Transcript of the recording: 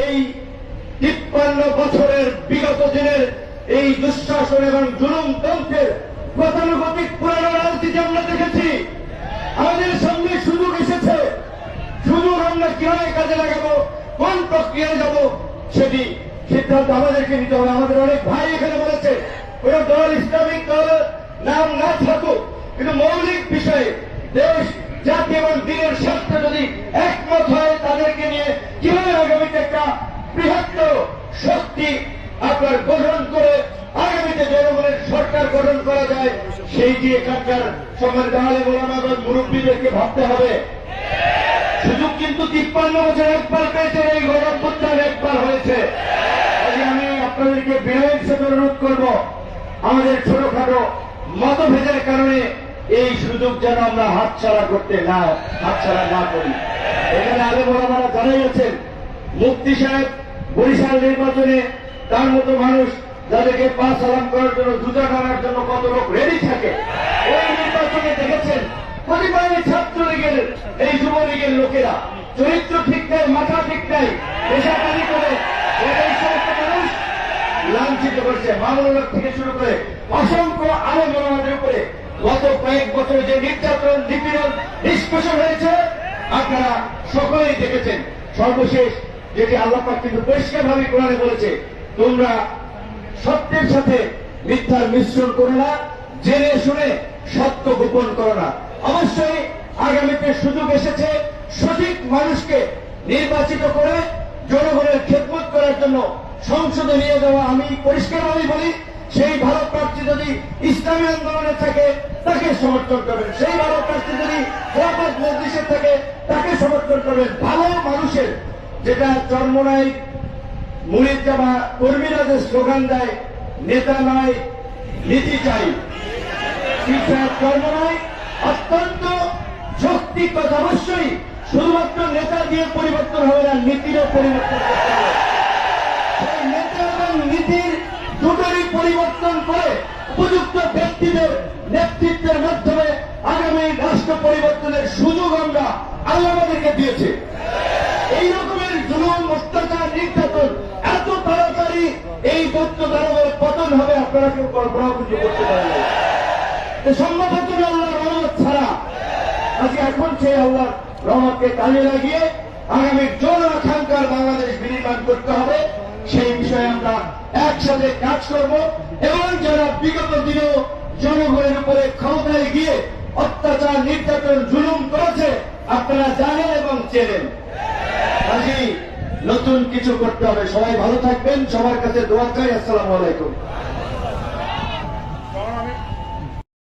এই তিপ্পান্ন বছরের বিগত দিনের এই দুঃশাসন এবং জুলুম তন্ত্রের গতানুগতিক পুরানো রাজনীতি আমরা দেখেছি, আমাদের সামনে সুযোগ এসেছে। সুযোগ আমরা কীভাবে কাজে লাগাবো, কোন প্রক্রিয়ায় যাব সেটি সিদ্ধান্ত আমাদেরকে নিতে হবে। আমাদের অনেক ভাই এখানে বলেছে কোন দল ইসলামিক দল, নাম না থাকুক। কিন্তু মৌলিক বিষয়ে দেশ, জাতি এবং দিনের স্বার্থে যদি একমত হয়, তাদেরকে নিয়ে বৃহত্তর শক্তি আপনার গঠন করে আগামীতে জনগণের সরকার গঠন করা যায়, সেই যে এখানকার সম্মানিত আলে মোলামাবাদ মুরব্বীদেরকে ভাবতে হবে। সুযোগ কিন্তু তিপ্পান্ন বছর একবার পেয়েছেন এই গণভ্যুত্থান একবার হয়েছে। আমি আপনাদেরকে বিনয়ের সাথে অনুরোধ করব, আমাদের ছোটখাটো মতভেদের কারণে এই সুযোগ যেন আমরা হাতছাড়া করতে না, হাতছাড়া না করি। এখানে আগে বড়মারা জানাই আছেন, মুফতি সাহেব বরিশাল নির্বাচনে তার মতো মানুষ যাদেরকে পা সালাম করার জন্য জুতা টানার জন্য কত লোক রেডি থাকে, ওই নির্বাচনে দেখেছেন পরিবারে ছাত্রলীগের এই যুবলীগের লোকেরা। চরিত্র ঠিক নাই, মাথা ঠিক নাই পেশাকারি করে মানুষ লাঞ্ছিত করছে। মামলার থেকে শুরু করে অসংখ্য আরও আমাদের উপরে গত কয়েক বছর যে নির্যাতন, নিপীড়ন, নিষ্পেষণ হয়েছে, আপনারা সকলেই দেখেছেন। সর্বশেষ যেটি আল্লাহ পাক কিন্তু পরিষ্কার ভাবে কোরআনে বলেছে, তোমরা সত্যের সাথে মিথ্যার মিশ্রণ করো না, জেনে শুনে সত্য গোপন করো না। অবশ্যই আগামীতে সুযোগ এসেছে সঠিক মানুষকে নির্বাচিত করে জনগণের খেদমত করার জন্য সংসদে নিয়ে যাওয়া আমি পরিষ্কারভাবে বলি, সেই ভারত প্রার্থী যদি ইসলামী আন্দোলনে থাকে, তাকে সমর্থন করবেন। সেই ভারত প্রার্থী যদি খেলাফত মজলিসের থাকে, তাকে সমর্থন করবেন। ভালো মানুষের যেটা চর্মনাই মুড়ির জামা কর্মীরা যে স্লোগান দেয়, নেতা নয় নীতি চাই। শিক্ষার কর্ম নয় অত্যন্ত শক্তি কথা অবশ্যই শুধুমাত্র নেতা দিয়ে পরিবর্তন হবে না, নীতিরও পরিবর্তন নেতা এবং নীতির দুটোরই পরিবর্তন করে উপযুক্ত ব্যক্তিদের নেতৃত্বের মাধ্যমে আগামী রাষ্ট্র পরিবর্তনের সুযোগ আমরা আল্লাহ আমাদেরকে দিয়েছে। এই রকমের জুলুম, অত্যাচার, নির্যাতন এত তাড়াতাড়ি এই দৈত্য দানবের পতন হবে, আপনারা কেউ কল্পনা কিন্তু করতে পারেন না। তো সম্ভবত আল্লাহ রহমত ছাড়া, আজকে এখন সেই আল্লাহ রহমতকে কাজে লাগিয়ে আগামী জন আকাঙ্ক্ষার বাংলাদেশ বিনির্মাণ করতে হবে সেই বিষয়ে আমরা একসাথে কাজ করব এবং যারা বিগত দিনেও জনগণের উপরে ক্ষমতায় গিয়ে অত্যাচার, নির্যাতন, জুলুম করেছে, আপনারা জানেন এবং চেনেন কাজী নতুন কিছু করতে হবে। সবাই ভালো থাকবেন। সবার কাছে দোয়া চাই। আসসালামু আলাইকুম।